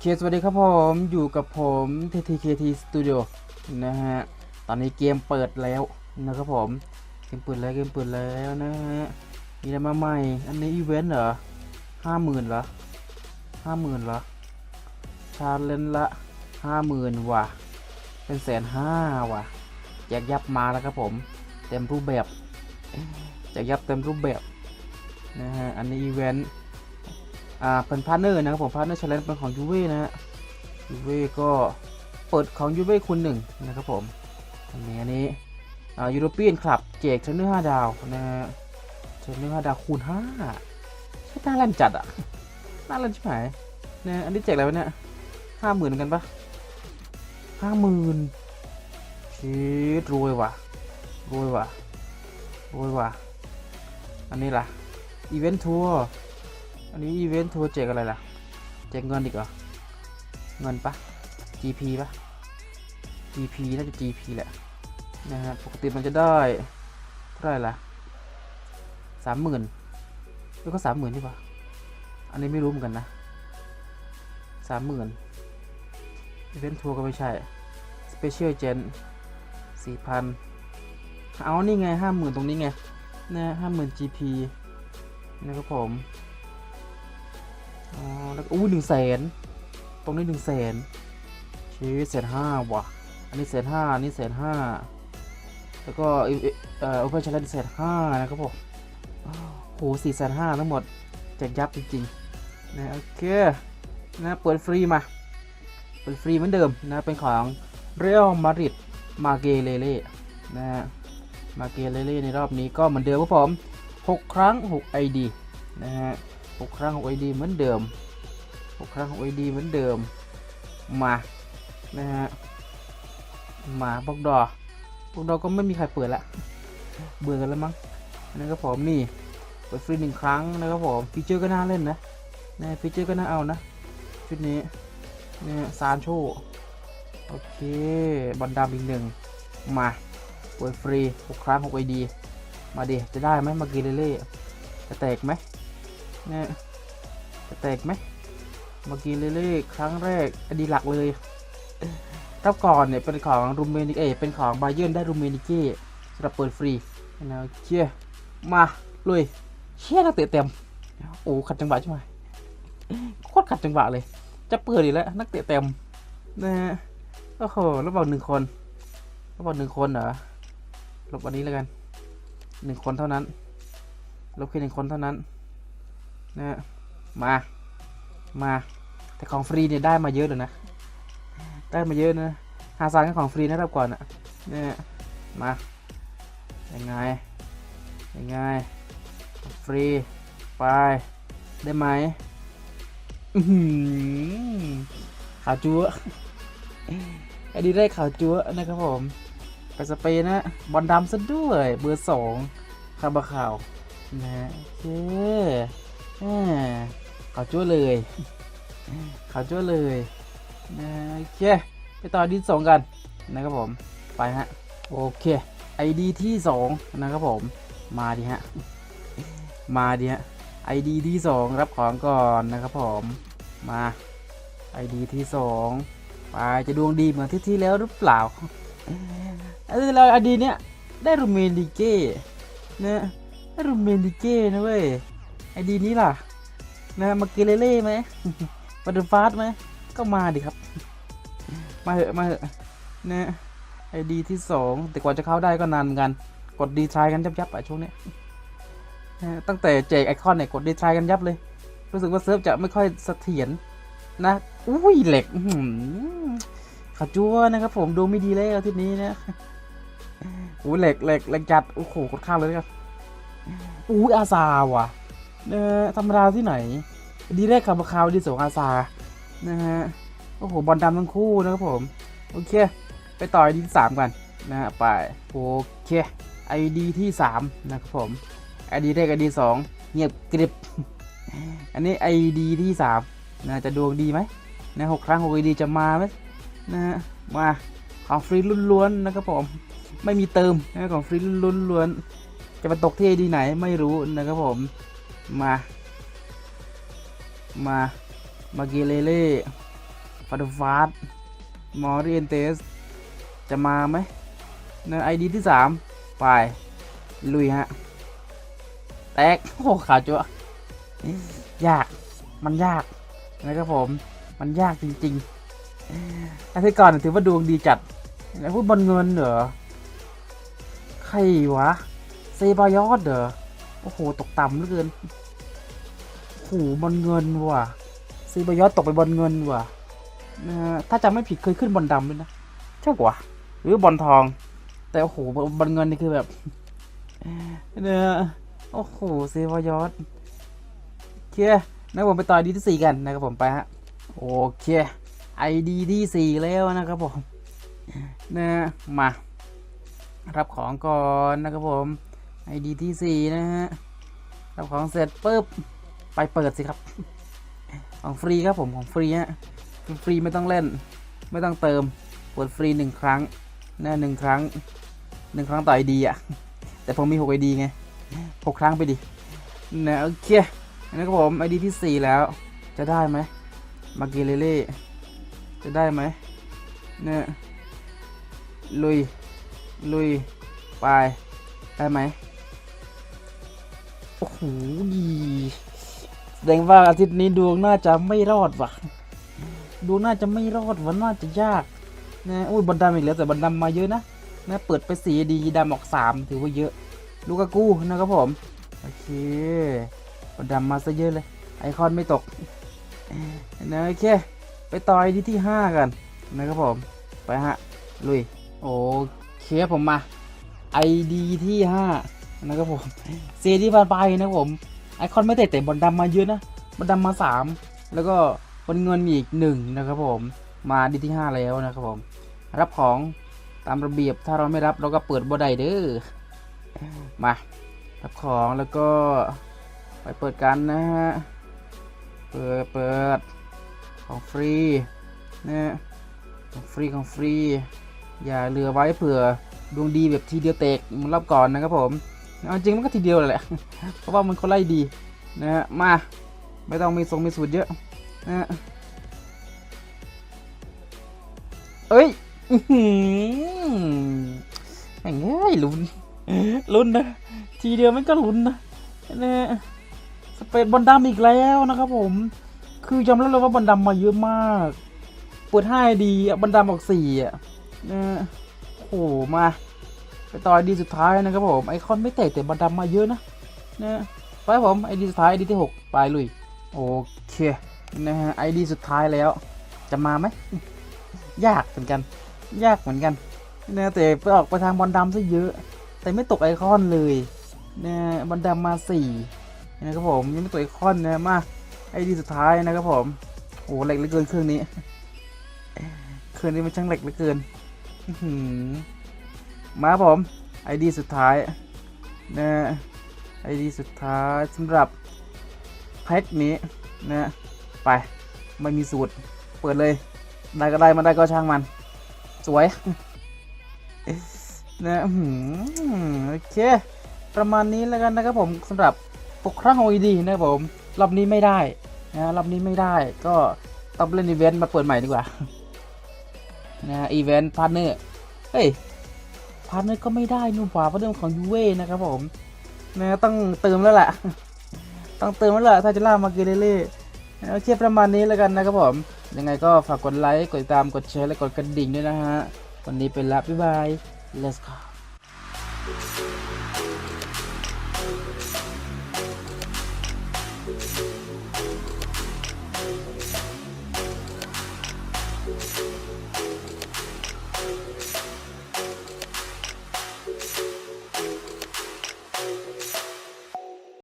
เค สวัสดีครับผมอยู่กับผม TTKT Studio นะฮะ ตอนนี้เกมเปิดแล้วนะครับผม เกมเปิดแล้วเกมเปิดแล้วนะฮะ มีอะไรมาใหม่ อันนี้อีเวนต์เหรอห้าหมื่นเหรอห้าหมื่นเหรอ ชาเลนละห้าหมื่นว่ะ เป็นแสนห้าว่ะแจกยับมาแล้วครับผม เต็มรูปแบบแจกยับเต็มรูปแบบนะฮะ อันนี้อีเวนต์ อ่าเป็นพาร์เนอร์นะครับผมพาร์เนอร์ชาเลนเป็นของยูเว่นะฮะยูเว่ก็เปิดของยูเว่คุณหนึ่งนะครับผมอันนี้อันนี้อ่ายูโรเปียนคลับแจกเทรนเนอร์ห้าดาวนะฮะเทรนเนอร์ห้าดาวคูณห้าใช่น่าเล่นจัดอะน่าเล่นชิบหายนะอันนี้แจกอะไรวะเนี่ยห้าหมื่นกันปะห้าหมื่นชีดรวยว่ะรวยว่ะรวยว่ะอันนี้ล่ะอีเวนต์ทัวร์ อันนี้อีเวนต์ทัวร์แจกอะไรล่ะแจกเงินอีกเหรอ เงินปะ GP ปะ GP น่าจะ GP แหละ นะฮะ ปกติมันจะได้เท่าไหร่ล่ะสามหมื่นแล้วก็สามหมื่นดีกว่า อันนี้ไม่รู้เหมือนกันนะสามหมื่นอีเวนต์ทัวร์ก็ไม่ใช่ Special Gen สี่พันเอา นี่ไงห้าหมื่นตรงนี้ไงนะห้าหมื่น GP นะครับผม อ๋อแล้วอู้หนึ่งแสนตรงนี้หนึ่งแสนชีวิตแสนห้าว่ะ อันนี้แสนห้าอันนี้แสนห้าแล้วก็เอ่อเออโอเปอเรชั่นแสนห้านะครับผมโหสี่แสนห้าทั้งหมดแจกยับจริงๆนะโอเคนะเปิดฟรีมา เปิดฟรีเหมือนเดิมนะเป็นของเรอัลมาดริดมาเกเลเล่นะฮะมาเกเลเล่ในรอบนี้ก็เหมือนเดิมครับผม 6 ครั้ง 6 ID นะฮะ หกครั้งหกไอดีเหมือนเดิมหกครั้งหกไอดีเหมือนเดิม มา นะฮะ มาบอกดอบอกดอก็ไม่มีใครเปิดละ เบื่อกันแล้วมั้งนะครับผมนี่เปิดฟรีหนึ่งครั้งนะครับผมฟีเจอร์ก็น่าเล่นนะนะฟีเจอร์ก็น่าเอานะชุดนี้นี่ซานโชโอเคบอลดำอีกหนึ่งมาเปิดฟรีหกครั้งหกไอดีมาดิจะได้ไหมมากีเล่ๆจะแตกไหม นี่จะแตกไหมเมื่อกี้เรื่อยๆครั้งแรกอดีหลักเลยรอบก่อนเนี่ยเป็นของรูเมนิเอเป็นของบาเยิร์นได้รูเมนิเก้สำหรับเปิดฟรีนะโอเคมาลุยเชี่ยนักเตะเต็มโอ้ขัดจังหวะใช่ไหมโคตรขัดจังหวะเลย จะเปิดอีกแล้วนักเตะเต็มนะฮะโอ้โหแล้วบอกหนึ่งคนแล้วบอกหนึ่งคนเหรอลบอันนี้แล้วกันหนึ่งคนเท่านั้นลบแค่หนึ่งคนเท่านั้น นะมา มา แต่ของฟรีเนี่ยได้มาเยอะเลยนะ ได้มาเยอะนะหาซานก็ของฟรีนะครับก่อนอะเนี่ยมา ยังไง ยังไง ฟรี ไป ได้ไหมอือหือขาวจั๊วไอ้ดีได้ข่าวจั๊วนะครับผมไปสเปนนะ บอลดำซะด้วย เบอร์สองคาบาข่าวนะโอ ข่าขาวจั่วเลยขาวจั่วเลยนะโอเคไปต่อดีสองกันนะครับผมไปฮะโอเคไอดีที่สองนะครับผมมาดิฮะมาดิฮะไอดีที่สองรับของก่อนนะครับผมมาไอดีที่สองไปจะดวงดีเหมือนที่ที่แล้วหรือเปล่าไอ้เราไอดีเนี้ยได้รูเมนดิเก้นะไอ้รูเมนดิเก้นะเว้ย ไอดีนี้ล่ะ นะมาเกเรเล่ไหมมาเดนฟาสไหมก็มาดิครับ มาเหอะมาเหอะนะไอดีที่สองแต่กว่าจะเข้าได้ก็นานเหมือนกัน กดดีทรายกันยับยับๆอะช่วงเนี้ยนะตั้งแต่แจกไอคอนเนี่ยกดดีทรายกันยับเลย รู้สึกว่าเซิร์ฟจะไม่ค่อยเสถียรนะ อุ้ยเหล็กอื้อหือขาจัวนะครับผมดูไม่ดีแล้วทีนี้นะอู้เหล็กเหล็กเหล็กจัด โอ้โหกดข้ามเลยนะครับอุ้ยอาซาว่ะ นะฮะธรรมดาที่ไหน ดีแรกขับมาคาวดีสองอาซานะฮะโอ้โหบอลดำทั้งคู่นะครับผม โอเค ไปต่อไอดีที่สามกันนะฮะไปโอเคไอดีที่สามนะครับผมไอดีแรกไอดีสองเงียบกริบ อันนี้ไอดีที่สามนะจะดวงดีไหมนะหกครั้งหกไอดีจะมาไหมนะฮะมาของฟรีล้วนๆนะครับผมไม่มีเติมนะของฟรีล้วนๆจะมาตกที่ไอดีไหนไม่รู้นะครับผม มา มา มาเกเรเล่ฟาร์ดฟาสมอริเอนเตส จะมาไหมนไอดีที่สามไป ลุยฮะ แตก โอ้ขาจั่วยาก มันยากนะครับผม มันยากจริงๆอาทิตย์ก่อนถือว่าดวงดีจัด แล้วพูดบอลเงินเหรอ ใครวะ เซบายอดเหรอ โอ้โห ตกต่ำเหลือเกินโอ้โหบอลเงินว่ะเซบายอตกไปบอลเงินว่ะนะถ้าจำไม่ผิดเคยขึ้นบอลดำด้วยนะใช่กว่าหรือบอลทอง แต่โอ้โหบอลเงินนี่คือแบบเนี่ยโอ้โหเซบายอดโอเคนะผมไปต่อดีที่สี่กันนะครับผมไปฮะโอเคไอดีที่สี่แล้วนะครับผมนะมารับของก่อนนะครับผม ไอดีที่สี่นะฮะรับของเสร็จปุ๊บ ไปเปิดสิครับ ของฟรีครับผมของฟรีฮะฟรีไม่ต้องเล่น ไม่ต้องเติมเปิดฟรีหนึ่งครั้งนะหนึ่งครั้งหนึ่งครั้งต่อไอดีอะ แต่ผมมีหกไอดีไงหกครั้งไปดินะโอเคนะครับผมไอดีที่สี่แล้ว จะได้ไหมมาเกเลเล่จะได้ไหมเนี่ยลุย ลุย ไป ได้ไหม อ้โหดีแสดงว่าอาทิตย์นี้ดวงน่าจะไม่รอดว่ะดวงน่าจะไม่รอดว่ะน่าจะยากนะอุ้ยบันดำอีกแล้วแต่บันดำมาเยอะนะนะเปิดไปสีดีดำออกสามถือว่าเยอะ ลูกากูนะครับผม โอเคบันดำมาซะเยอะเลย ไอคอนไม่ตกนะโอเค ไปต่อยที่ที่ห้ากันนะครับผม ไปฮะ ลุย โอเคผมมา ID ที่5 นะครับผมเซที่ผ่านไปนะครับผมไอคอนไม่เตะแต่บอลดำมาเยอะนะบอลดำมา 3 แล้วก็บอลเงินมีอีกหนึ่งนะครับผมมาดีที่ 5 แล้วนะครับผม รับของตามระเบียบถ้าเราไม่รับเราก็เปิดบ่ได้เด้อมารับของแล้วก็ไปเปิดกันนะฮะเปิดเปิดของฟรีนะของฟรีของฟรี อย่าเหลือไว้เผื่อดวงดีแบบทีเดียวเตกมันรอบก่อนนะครับผม เอาจริงมันก็ทีเดียวแหละ เพราะว่ามันคนไล่ดีนะฮะมา ไม่ต้องมีทรงมีสูตรเยอะนะฮะเอ้ยอื้อหือแม่งเอ้ยลุ้นลุ้นนะ ทีเดียวมันก็ลุ้นนะนะฮะสเปดบอลดำอีกแล้วนะครับผม คือยอมรับเลยว่าบอลดำมาเยอะมากเปิดห้าดีบอลดำออกสี่อะนะโอ้โหมา ไปต่อไอดีสุดท้ายนะครับผมไอคอนไม่เตะแต่บันดำมาเยอะนะนะไปผมไอดีสุดท้ายไอดีที่ 6 ไปลุยโอเคนะฮะไอดีสุดท้ายแล้วจะมาไหมยากเหมือนกัน ยากเหมือนกันนะแต่ไปออกไปทางบอลดำซะเยอะ แต่ไม่ตกไอคอนเลยนะบอลดำมาสี่นะครับผมยังไม่ตกไอคอนนะมาไอดีสุดท้ายนะครับผมโอ้เหล็กเหลือเกินเครื่องนี้เครื่องนี้มันช่างเหล็กเหลือเกินอื มาผมไอดีสุดท้ายนะไอดีสุดท้ายสำหรับแพ็กนี้นะไปไม่มีสูตร เปิดเลย ได้ก็ได้มาได้ก็ช่างมัน สวยนะโอเค ประมาณนี้แล้วกันนะครับผมสำหรับปกครั้งขอดีนะครับผม รอบนี้ไม่ได้นะรอบนี้ไม่ได้ก็ต้องเล่นอีเวนต์มาเปิดใหม่ดีกว่านะอีเวนต์พาร์ทเนอร์เฮ้ยาร์ทนั้นก็ไม่ได้นู่นขวาเพราะเรื่องของยูเว่นะครับผมนะต้องเติมแล้วแหละต้องเติมแล้วแหละถ้าจะล่ามาเกเรเล่โอเคประมาณนี้แล้วกันนะครับผมยังไงก็ฝากกดไลค์กดติดตามกดแชร์และกดกระดิ่งด้วยนะฮะวันนี้เป็นละบ๊ายบาย let's go